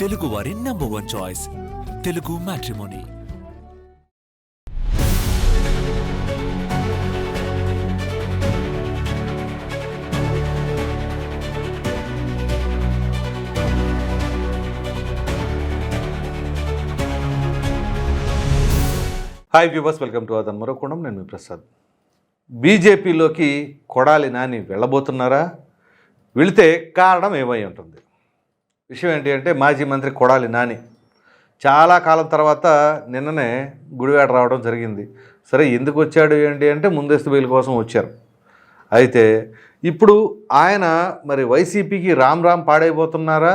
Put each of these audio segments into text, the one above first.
తెలుగు వారి number one choice Telugu matrimony hi viewers welcome to అదన్ మరొకడం నేను మీ ప్రసాద్. బీజేపీలోకి కొడాలి నాని వెళ్ళబోతున్నారా? వెళితే కారణం ఏమై ఉంటుంది? విషయం ఏంటి అంటే మాజీ మంత్రి కొడాలి నాని. చాలా కాలం తర్వాత నిన్ననే గుడివాడ రావడం జరిగింది. సరే ఎందుకు వచ్చాడు ఏంటి అంటే ముందస్తు బెయిల్ కోసం వచ్చారు. అయితే ఇప్పుడు ఆయన మరి వైసీపీకి రామ్ రామ్ పాడైపోతున్నారా?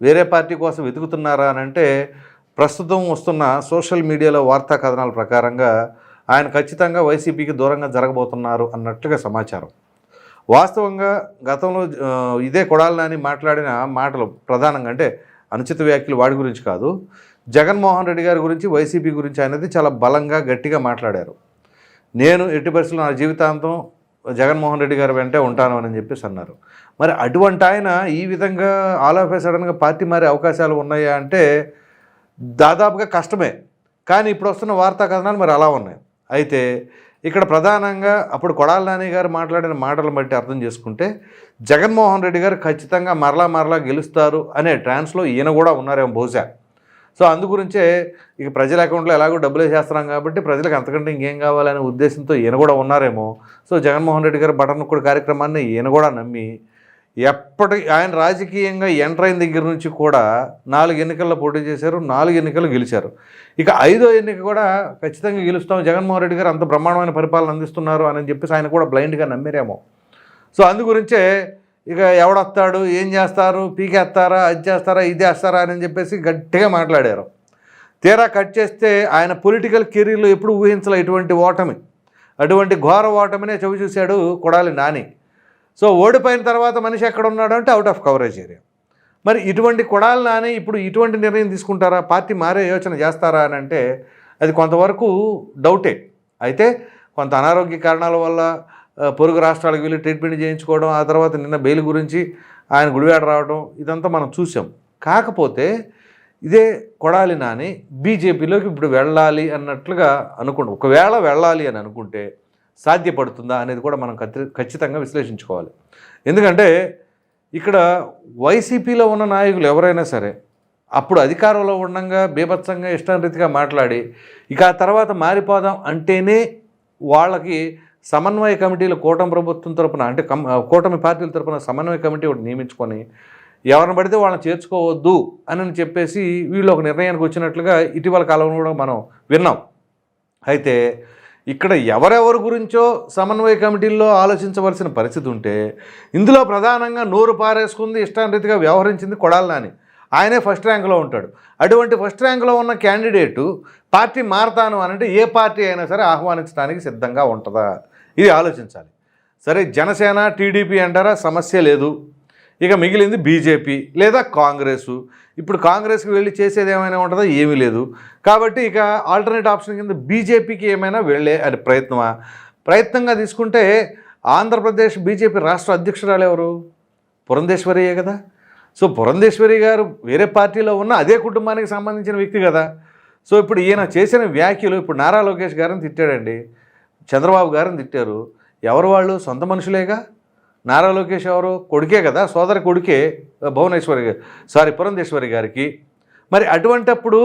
వేరే పార్టీ కోసం వెతుకుతున్నారా అని అంటే ప్రస్తుతం వస్తున్న సోషల్ మీడియాలో వార్తా కథనాల ప్రకారంగా ఆయన ఖచ్చితంగా వైసీపీకి దూరంగా జరగబోతున్నారు అన్నట్లుగా సమాచారం. వాస్తవంగా గతంలో ఇదే కొడాలి నాని మాట్లాడిన మాటలు ప్రధానంగా అంటే అనుచిత వ్యాఖ్యలు వాడి గురించి కాదు. జగన్మోహన్ రెడ్డి గారి గురించి వైసీపీ గురించి అనేది చాలా బలంగా గట్టిగా మాట్లాడారు. నేను ఎట్టి పరిస్థితుల్లో నా జీవితాంతం జగన్మోహన్ రెడ్డి గారి వెంటే ఉంటాను అని చెప్పేసి అన్నారు. మరి అటువంటి ఆయన ఈ విధంగా ఆల్ ఆఫ్ సడన్గా పార్టీ మారే అవకాశాలు ఉన్నాయా అంటే దాదాపుగా కష్టమే. కానీ ఇప్పుడు వస్తున్న వార్తా కథనాలు మరి అలా ఉన్నాయి. అయితే ఇక్కడ ప్రధానంగా అప్పుడు కొడాల నాని గారు మాట్లాడిన మాటలను బట్టి అర్థం చేసుకుంటే జగన్మోహన్ రెడ్డి గారు ఖచ్చితంగా మరలా మరలా గెలుస్తారు అనే ట్రాన్స్లో ఈయన కూడా ఉన్నారేమో బహుశా. సో అందుగురించే ఇక ప్రజల అకౌంట్లో ఎలాగో డబ్బులు వేసేస్తున్నాం కాబట్టి ప్రజలకు అంతకంటే ఇంకేం కావాలనే ఉద్దేశంతో ఈయన కూడా ఉన్నారేమో. సో జగన్మోహన్ రెడ్డి గారు బటన్ కూడా కార్యక్రమాన్ని ఈయన కూడా నమ్మి ఎప్పటి ఆయన రాజకీయంగా ఎంటర్ అయిన దగ్గర నుంచి కూడా నాలుగు ఎన్నికల్లో పోటీ చేశారు నాలుగు ఎన్నికలు గెలిచారు. ఇక ఐదో ఎన్నిక కూడా ఖచ్చితంగా గెలుస్తాం. జగన్మోహన్ రెడ్డి గారు అంత బ్రహ్మాండమైన పరిపాలన అందిస్తున్నారు అని చెప్పేసి ఆయన కూడా బ్లైండ్గా నమ్మిరేమో. సో అందుగురించే ఇక ఎవడొస్తాడు ఏం చేస్తారు పీకేస్తారా అది చేస్తారా ఇది చేస్తారా అని చెప్పేసి గట్టిగా మాట్లాడారు. తీరా కట్ చేస్తే ఆయన పొలిటికల్ కెరీర్లో ఎప్పుడు ఊహించలే ఇటువంటి ఓటమి. అటువంటి ఘోర ఓటమినే చవి చూశాడు కొడాలి నాని. సో ఓడిపోయిన తర్వాత మనిషి ఎక్కడ ఉన్నాడు అంటే అవుట్ ఆఫ్ కవరేజ్ ఏరియా మరి ఇటువంటి కొడాలి నాని ఇప్పుడు ఇటువంటి నిర్ణయం తీసుకుంటారా? పార్టీ మారే యోచన చేస్తారా అని అంటే అది కొంతవరకు డౌటే అయితే కొంత అనారోగ్య కారణాల వల్ల పొరుగు రాష్ట్రాలకు వెళ్ళి ట్రీట్మెంట్ చేయించుకోవడం ఆ తర్వాత నిన్న బెయిల్ గురించి ఆయన గుడివాడ రావడం ఇదంతా మనం చూసాం. కాకపోతే ఇదే కొడాలి నాని బీజేపీలోకి ఇప్పుడు వెళ్ళాలి అన్నట్లుగా అనుకుంటాం. ఒకవేళ వెళ్ళాలి అని అనుకుంటే సాధ్యపడుతుందా అనేది కూడా మనం ఖచ్చితంగా విశ్లేషించుకోవాలి. ఎందుకంటే ఇక్కడ వైసీపీలో ఉన్న నాయకులు ఎవరైనా సరే అప్పుడు అధికారంలో ఉండగా బీభత్సంగా ఇష్టారీతిగా మాట్లాడి ఇక ఆ తర్వాత మారిపోదాం అంటేనే వాళ్ళకి సమన్వయ కమిటీలు కూటమి ప్రభుత్వం తరపున అంటే కం కూటమి పార్టీల తరపున సమన్వయ కమిటీ ఒకటి నియమించుకొని ఎవరిని పడితే వాళ్ళని చేర్చుకోవద్దు అని చెప్పేసి వీళ్ళు ఒక నిర్ణయానికి వచ్చినట్లుగా ఇటీవల కాలంలో కూడా మనం విన్నాం. అయితే ఇక్కడ ఎవరెవరి గురించో సమన్వయ కమిటీల్లో ఆలోచించవలసిన పరిస్థితి ఉంటే ఇందులో ప్రధానంగా నోరు పారేసుకుంది ఇష్టానరీతిగా వ్యవహరించింది కొడాలని ఆయనే ఫస్ట్ ర్యాంకులో ఉంటాడు. అటువంటి ఫస్ట్ ర్యాంకులో ఉన్న క్యాండిడేటు పార్టీ మారతాను అనంటే ఏ పార్టీ అయినా సరే ఆహ్వానించడానికి సిద్ధంగా ఉంటుందా? ఇది ఆలోచించాలి. సరే జనసేన టీడీపీ అంటారా? సమస్య లేదు. ఇక మిగిలింది బీజేపీ లేదా కాంగ్రెస్. ఇప్పుడు కాంగ్రెస్కి వెళ్ళి చేసేది ఏమైనా ఉంటుందో? ఏమీ లేదు. కాబట్టి ఇక ఆల్టర్నేట్ ఆప్షన్ కింద బీజేపీకి ఏమైనా వెళ్ళే అది ప్రయత్నమా? ప్రయత్నంగా తీసుకుంటే ఆంధ్రప్రదేశ్ బీజేపీ రాష్ట్ర అధ్యక్షురాలు ఎవరు? పురంధేశ్వరియే కదా. సో పురంధేశ్వరి గారు వేరే పార్టీలో ఉన్న అదే కుటుంబానికి సంబంధించిన వ్యక్తి కదా. సో ఇప్పుడు ఈయన చేసిన వ్యాఖ్యలు ఇప్పుడు నారా లోకేష్ గారిని తిట్టాడండి. చంద్రబాబు గారిని తిట్టారు. ఎవరు వాళ్ళు? సొంత మనుషులేగా? నారా లోకేష్ ఎవరు? కొడుకే కదా సోదర కొడుకే భువనేశ్వరి గారు సారీ పురంధేశ్వరి గారికి. మరి అటువంటప్పుడు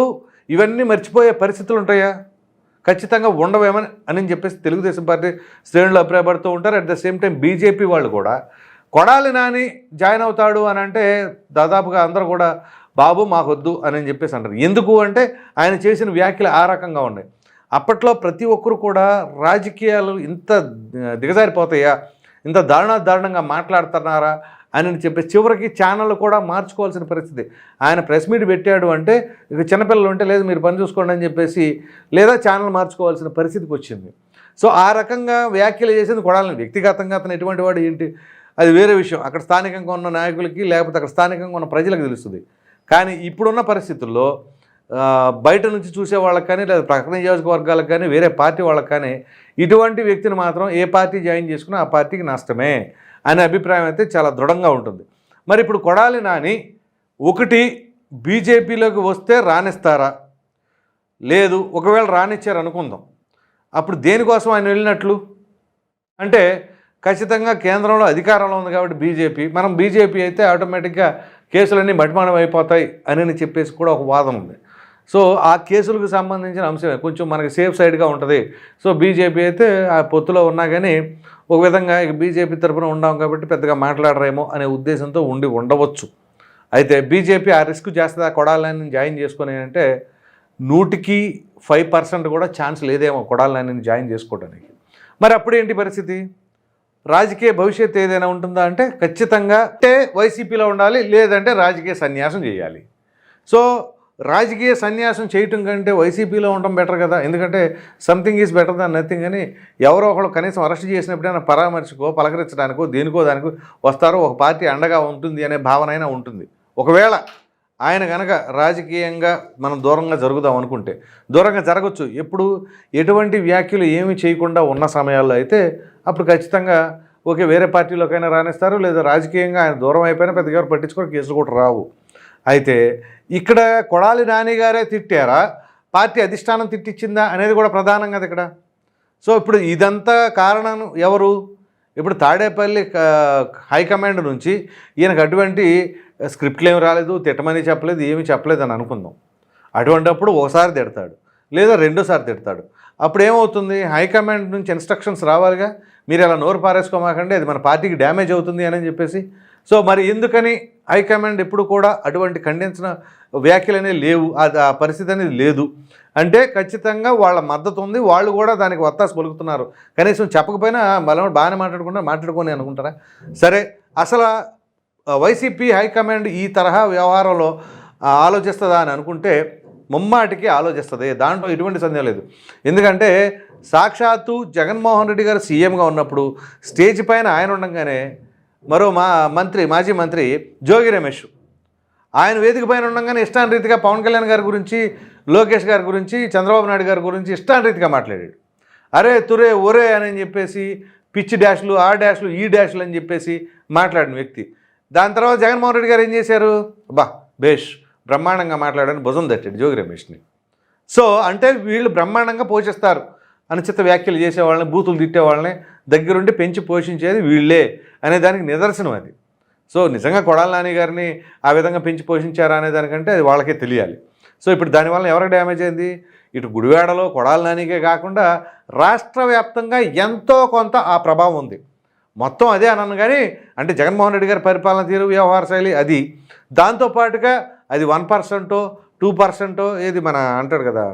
ఇవన్నీ మర్చిపోయే పరిస్థితులు ఉంటాయా? ఖచ్చితంగా ఉండవేమని అని చెప్పేసి తెలుగుదేశం పార్టీ శ్రేణులు అభిప్రాయపడుతూ ఉంటారు. At the same time BJP వాళ్ళు కూడా కొడాలి నాని జాయిన్ అవుతాడు అని అంటే దాదాపుగా అందరూ కూడా బాబు మాకొద్దు అని చెప్పేసి అంటారు. ఎందుకు అంటే ఆయన చేసిన వ్యాఖ్యలు ఆ రకంగా ఉన్నాయి. అప్పట్లో ప్రతి ఒక్కరు కూడా రాజకీయాలు ఇంత దిగజారిపోతాయా? ఇంత దారుణ దారుణంగా మాట్లాడుతున్నారా అని చెప్పి చివరికి ఛానల్ కూడా మార్చుకోవాల్సిన పరిస్థితి. ఆయన ప్రెస్ మీట్ పెట్టాడు అంటే ఇక చిన్నపిల్లలు ఉంటే లేదు మీరు పని చూసుకోండి అని చెప్పేసి లేదా ఛానల్ మార్చుకోవాల్సిన పరిస్థితికి వచ్చింది. సో ఆ రకంగా వ్యాఖ్యలు చేసింది కొడాలని వ్యక్తిగతంగా అతను ఎటువంటి వాడు ఏంటి? అది వేరే విషయం. అక్కడ స్థానికంగా ఉన్న నాయకులకి లేకపోతే అక్కడ స్థానికంగా ఉన్న ప్రజలకు తెలుస్తుంది. కానీ ఇప్పుడున్న పరిస్థితుల్లో బయట నుంచి చూసే వాళ్ళకి కానీ లేదా ప్రకటన నియోజకవర్గాలకు కానీ వేరే పార్టీ వాళ్ళకి కానీ ఇటువంటి వ్యక్తిని మాత్రం ఏ పార్టీ జాయిన్ చేసుకున్నా ఆ పార్టీకి నష్టమే అనే అభిప్రాయం అయితే చాలా దృఢంగా ఉంటుంది. మరి ఇప్పుడు కొడాలి నాని ఒకటి బీజేపీలోకి వస్తే రాణిస్తారా లేదు ఒకవేళ రానిచ్చారు అనుకుందాం. అప్పుడు దేనికోసం ఆయన వెళ్ళినట్లు? అంటే ఖచ్చితంగా కేంద్రంలో అధికారంలో ఉంది కాబట్టి బీజేపీ. మనం బీజేపీ అయితే ఆటోమేటిక్గా కేసులన్నీ మటిమానం అయిపోతాయి అని చెప్పేసి కూడా ఒక వాదం ఉంది. సో ఆ కేసులకు సంబంధించిన అంశమే. కొంచెం మనకి సేఫ్ సైడ్గా ఉంటుంది. సో బీజేపీ అయితే ఆ పొత్తులో ఉన్నా కానీ ఒక విధంగా ఇక బీజేపీ తరఫున ఉండాం కాబట్టి పెద్దగా మాట్లాడరేమో అనే ఉద్దేశంతో ఉండి ఉండవచ్చు. అయితే బీజేపీ ఆ రిస్క్ చేస్తుంది ఆ కొడాలని జాయిన్ చేసుకుని అంటే నూటికి ఫైవ్ పర్సెంట్ కూడా ఛాన్స్ లేదేమో కొడాలని జాయిన్ చేసుకోవడానికి మరి అప్పుడు ఏంటి పరిస్థితి? రాజకీయ భవిష్యత్తు ఏదైనా ఉంటుందా అంటే ఖచ్చితంగా అంటే వైసీపీలో ఉండాలి లేదంటే రాజకీయ సన్యాసం చేయాలి. సో రాజకీయ సన్యాసం చేయటం కంటే వైసీపీలో ఉండడం బెటర్ కదా. ఎందుకంటే something is better than nothing అని ఎవరో ఒకళ్ళు కనీసం అరెస్ట్ చేసినప్పుడైనా పరామర్శకో పలకరించడానికో దేనికో దానికో వస్తారో ఒక పార్టీ అండగా ఉంటుంది అనే భావన అయినా ఉంటుంది. ఒకవేళ ఆయన కనుక రాజకీయంగా మనం దూరంగా జరుగుదాం అనుకుంటే దూరంగా జరగచ్చు. ఎప్పుడు ఎటువంటి వ్యాఖ్యలు ఏమి చేయకుండా ఉన్న సమయాల్లో అయితే అప్పుడు ఖచ్చితంగా ఓకే వేరే పార్టీలోకైనా రాణిస్తారు లేదా రాజకీయంగా ఆయన దూరం అయిపోయినా పెద్దగా పట్టించుకొని కేసులు కూడా రావు. అయితే ఇక్కడ కొడాలి నాని గారే తిట్టారా? పార్టీ అధిష్టానం తిట్టించిందా అనేది కూడా ప్రధానం కదా ఇక్కడ. సో ఇప్పుడు ఇదంతా కారణం ఎవరు? ఇప్పుడు తాడేపల్లి హైకమాండ్ నుంచి ఈయనకు అటువంటి స్క్రిప్ట్లు ఏమి రాలేదు తిట్టమని చెప్పలేదు ఏమి చెప్పలేదు అని అనుకుందాం. అటువంటప్పుడు ఒకసారి తిడతాడు లేదా రెండోసారి తిడతాడు. అప్పుడు ఏమవుతుంది? హైకమాండ్ నుంచి ఇన్స్ట్రక్షన్స్ రావాలిగా మీరు అలా నోరు పారేసుకోమాకండి అది మన పార్టీకి డ్యామేజ్ అవుతుంది అని చెప్పేసి. సో మరి ఎందుకని హైకమాండ్ ఎప్పుడు కూడా అటువంటి ఖండించిన వ్యాఖ్యలు అనేవి లేవు. అది ఆ పరిస్థితి అనేది లేదు. అంటే ఖచ్చితంగా వాళ్ళ మద్దతు ఉంది. వాళ్ళు కూడా దానికి వత్తాసు పలుకుతున్నారు. కనీసం చెప్పకపోయినా బలం బాగానే మాట్లాడుకుంటారు మాట్లాడుకొని అనుకుంటారా? సరే అసలు వైసీపీ హైకమాండ్ ఈ తరహా వ్యవహారంలో ఆలోచిస్తుందా అని అనుకుంటే ముమ్మాటికి ఆలోచిస్తుంది. దాంట్లో ఎటువంటి సందేహం లేదు. ఎందుకంటే సాక్షాత్తు జగన్మోహన్ రెడ్డి గారు సీఎంగా ఉన్నప్పుడు స్టేజ్ పైన ఆయన ఉండగానే మరో మా మంత్రి మాజీ మంత్రి జోగి రమేష్. ఆయన వేదిక పైన ఉండగానే ఇష్టాన్ రీతిగా పవన్ కళ్యాణ్ గారి గురించి లోకేష్ గారి గురించి చంద్రబాబు నాయుడు గారి గురించి ఇష్టాన్ రీతిగా మాట్లాడాడు. అరే తురే ఒరే అని చెప్పేసి పిచ్చి డాష్లు ఆ డాష్లు ఈ డాష్లు అని చెప్పేసి మాట్లాడిన వ్యక్తి. దాని తర్వాత జగన్మోహన్ రెడ్డి గారు ఏం చేశారు? బా బేష్ బ్రహ్మాండంగా మాట్లాడని భుజం తట్టాడు జోగి రమేష్ని. సో అంటే వీళ్ళు బ్రహ్మాండంగా పోషిస్తారు. అనుచిత వ్యాఖ్యలు చేసేవాళ్ళని బూతులు తిట్టేవాళ్ళని దగ్గరుండి పెంచి పోషించేది వీళ్ళే. అనే దానికి నిదర్శనం అది. సో నిజంగా కొడాల నాని గారిని ఆ విధంగా పెంచి పోషించారా అనే దానికంటే అది వాళ్ళకే తెలియాలి. సో ఇప్పుడు దానివల్ల ఎవరికి డ్యామేజ్ అయింది? ఇటు గుడివాడలో కొడాల నానికే కాకుండా రాష్ట్ర వ్యాప్తంగా ఎంతో కొంత ఆ ప్రభావం ఉంది. మొత్తం అదే అన్నాను కానీ అంటే జగన్మోహన్ రెడ్డి గారి పరిపాలన తీరు వ్యవహార శైలి అది. దాంతోపాటుగా అది వన్ పర్సెంటో టూ పర్సెంటో ఏది మన అంటాడు కదా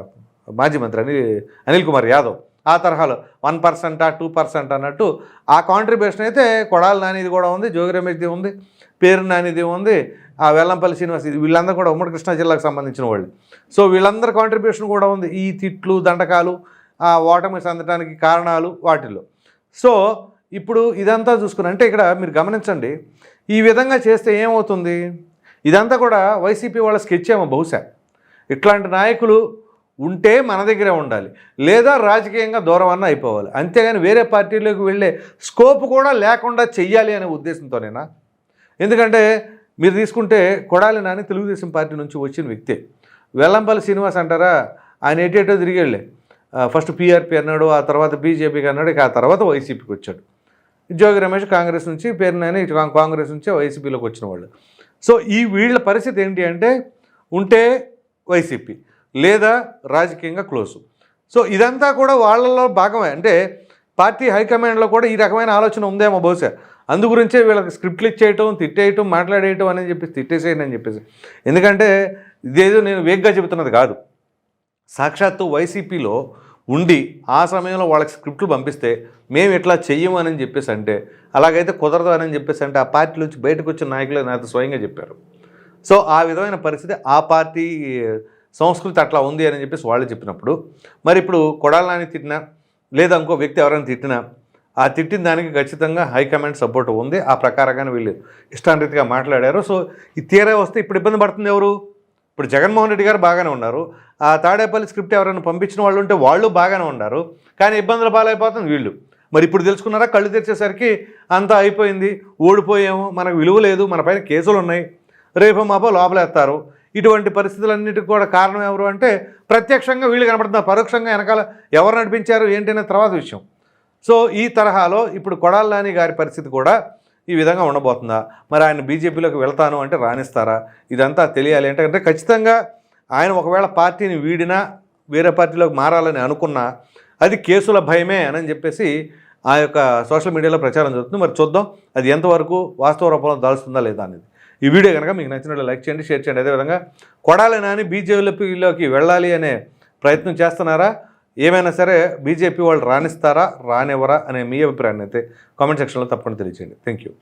మాజీ మంత్రి అనిల్ అనిల్ కుమార్ యాదవ్. ఆ తరహాలో వన్ పర్సెంటా టూ పర్సెంట్ అన్నట్టు ఆ కాంట్రిబ్యూషన్ అయితే కొడాల నానిది కూడా ఉంది జోగి రమేష్ది ఉంది పేరు నానిది ఉంది ఆ వెల్లంపల్లి శ్రీనివాస్ ఇది వీళ్ళందరూ కూడా ఉమ్మడి కృష్ణా జిల్లాకు సంబంధించిన వాళ్ళు. సో వీళ్ళందరి కాంట్రిబ్యూషన్ కూడా ఉంది ఈ తిట్లు దండకాలు ఆ ఓటమి చెందడానికి కారణాలు వాటిల్లో. సో ఇప్పుడు ఇదంతా చూసుకుని అంటే ఇక్కడ మీరు గమనించండి ఈ విధంగా చేస్తే ఏమవుతుంది? ఇదంతా కూడా వైసీపీ వాళ్ళ స్కెచ్ ఏమో బహుశా. ఇట్లాంటి నాయకులు ఉంటే మన దగ్గరే ఉండాలి. లేదా రాజకీయంగా దూరం అన్న అయిపోవాలి. అంతేగాని వేరే పార్టీలోకి వెళ్ళే స్కోప్ కూడా లేకుండా చెయ్యాలి అనే ఉద్దేశంతోనేనా? ఎందుకంటే మీరు తీసుకుంటే కొడాలి నాని తెలుగుదేశం పార్టీ నుంచి వచ్చిన వ్యక్తే. వెల్లంపల్లి శ్రీనివాస్ అంటారా? ఆయన ఎటేటో తిరిగేళ్ళే. ఫస్ట్ పీఆర్పీ అన్నాడు ఆ తర్వాత బీజేపీకి అన్నాడు ఇక ఆ తర్వాత వైసీపీకి వచ్చాడు. జోగి రమేష్ కాంగ్రెస్ నుంచి పేరు నాని ఇటు కాంగ్రెస్ నుంచి వైసీపీలోకి వచ్చిన వాళ్ళు. సో ఈ వీళ్ళ పరిస్థితి ఏంటి అంటే ఉంటే వైసీపీ లేదా రాజకీయంగా క్లోజ్. సో ఇదంతా కూడా వాళ్ళలో భాగమే. అంటే పార్టీ హైకమాండ్లో కూడా ఈ రకమైన ఆలోచన ఉందేమో బహుశా. అందు గురించే వీళ్ళకి స్క్రిప్ట్లు ఇచ్చేయటం తిట్టేయటం మాట్లాడేయటం అని చెప్పేసి తిట్టేసేయండి అని చెప్పేసి. ఎందుకంటే ఇదేదో నేను వేగ్గా చెబుతున్నది కాదు. సాక్షాత్తు వైసీపీలో ఉండి ఆ సమయంలో వాళ్ళకి స్క్రిప్ట్లు పంపిస్తే మేము ఇట్లా చెయ్యము అని చెప్పేసి అంటే అలాగైతే కుదరదు అని చెప్పేసి అంటే ఆ పార్టీ నుంచి బయటకు వచ్చిన నాయకులే నాతో స్వయంగా చెప్పారు. సో ఆ విధమైన పరిస్థితి ఆ పార్టీ సంస్కృతి అట్లా ఉంది అని చెప్పేసి వాళ్ళు చెప్పినప్పుడు మరి ఇప్పుడు కొడాలని తిట్టినా లేదా ఇంకో వ్యక్తి ఎవరైనా తిట్టినా ఆ తిట్టిన దానికి ఖచ్చితంగా హైకమాండ్ సపోర్ట్ ఉంది ఆ ప్రకారంగానే వీళ్ళు ఇష్టాంరీతిగా మాట్లాడారు. సో ఈ తీరే వస్తే ఇప్పుడు ఇబ్బంది పడుతుంది ఎవరు? ఇప్పుడు జగన్మోహన్ రెడ్డి గారు బాగానే ఉన్నారు. ఆ తాడేపల్లి స్క్రిప్ట్ ఎవరైనా పంపించిన వాళ్ళు ఉంటే వాళ్ళు బాగానే ఉన్నారు. కానీ ఇబ్బందులు పాలైపోతుంది వీళ్ళు. మరి ఇప్పుడు తెలుసుకున్నారా? కళ్ళు తెరిచేసరికి అంతా అయిపోయింది. ఓడిపోయాము. మనకు విలువ లేదు. మన పైన కేసులు ఉన్నాయి. రేపు మాపో లోపలేస్తారు. ఇటువంటి పరిస్థితులన్నిటికీ కూడా కారణం ఎవరు అంటే ప్రత్యక్షంగా వీళ్ళు కనపడుతున్నారు. పరోక్షంగా వెనకాల ఎవరు నడిపించారు ఏంటనే తర్వాత విషయం. సో ఈ తరహాలో ఇప్పుడు కొడాలని గారి పరిస్థితి కూడా ఈ విధంగా ఉండబోతుందా? మరి ఆయన బీజేపీలోకి వెళ్తాను అంటే రాణిస్తారా? ఇదంతా తెలియాలి ఏంటంటే అంటే ఖచ్చితంగా ఆయన ఒకవేళ పార్టీని వీడినా వేరే పార్టీలోకి మారాలని అనుకున్నా అది కేసుల భయమే అని చెప్పేసి ఆ యొక్క సోషల్ మీడియాలో ప్రచారం జరుగుతుంది. మరి చూద్దాం అది ఎంతవరకు వాస్తవ రూపంలో దాల్స్తుందా లేదా అనేది. ఈ వీడియో కనుక మీకు నచ్చినట్లు లైక్ చేయండి షేర్ చేయండి. అదేవిధంగా కొడాలి నాని బీజేపీలోకి వెళ్ళాలి అనే ప్రయత్నం చేస్తున్నారా? ఏమైనా సరే బీజేపీ వాళ్ళు రాణిస్తారా రానివ్వరా అనే మీ అభిప్రాయాన్ని అయితే కామెంట్ సెక్షన్లో తప్పకుండా తెలియచేయండి. Thank you